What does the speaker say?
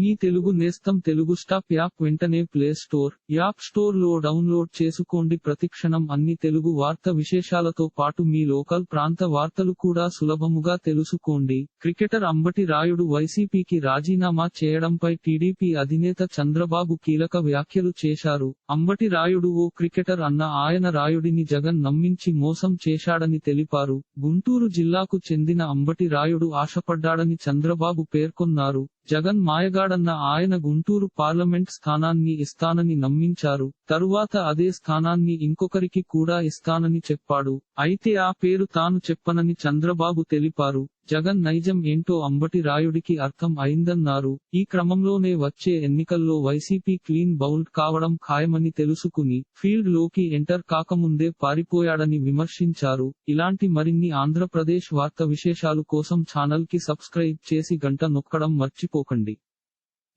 మీ తెలుగు నేస్తం Telugu stop app వెంటనే play store app స్టోర్లో డౌన్లోడ్ చేసుకోండి. ప్రతిక్షణం అన్ని తెలుగు వార్త విశేషాలతో పాటు మీ లోకల్ ప్రాంత వార్తలు కూడా సులభముగా తెలుసుకోండి. క్రికెటర్ అంబటి రాయుడు వైసీపీకి రాజీనామా చేయడంపై టీడీపీ అధినేత చంద్రబాబు కీలక వ్యాఖ్యలు చేశారు. అంబటి రాయుడు ఓ క్రికెటర్ అన్న ఆయన రాయుడిని జగన్ నమ్మించి మోసం చేశాడని తెలిపారు. గుంటూరు జిల్లాకు చెందిన అంబటి రాయుడు ఆశపడ్డాడని చంద్రబాబు పేర్కొన్నారు. జగన్ మాయగాడన్న ఆయన గుంటూరు పార్లమెంట్ స్థానాన్ని ఇస్తానని నమ్మించారు. తరువాత అదే స్థానాన్ని ఇంకొకరికి కూడా ఇస్తానని చెప్పాడు. అయితే ఆ పేరు తాను చెప్పనని చంద్రబాబు తెలిపారు. జగన్ నైజం ఏంటో అంబటి రాయుడికి అర్థం అయిందన్నారు. ఈ క్రమంలోనే వచ్చే ఎన్నికల్లో వైసీపీ క్లీన్ బౌల్డ్ కావడం ఖాయమని తెలుసుకుని ఫీల్డ్లోకి ఎంటర్ కాకముందే పారిపోయాడని విమర్శించారు. ఇలాంటి మరిన్ని ఆంధ్రప్రదేశ్ వార్త విశేషాలు కోసం ఛానల్కి సబ్స్క్రైబ్ చేసి గంట నొక్కడం మర్చిపోకండి.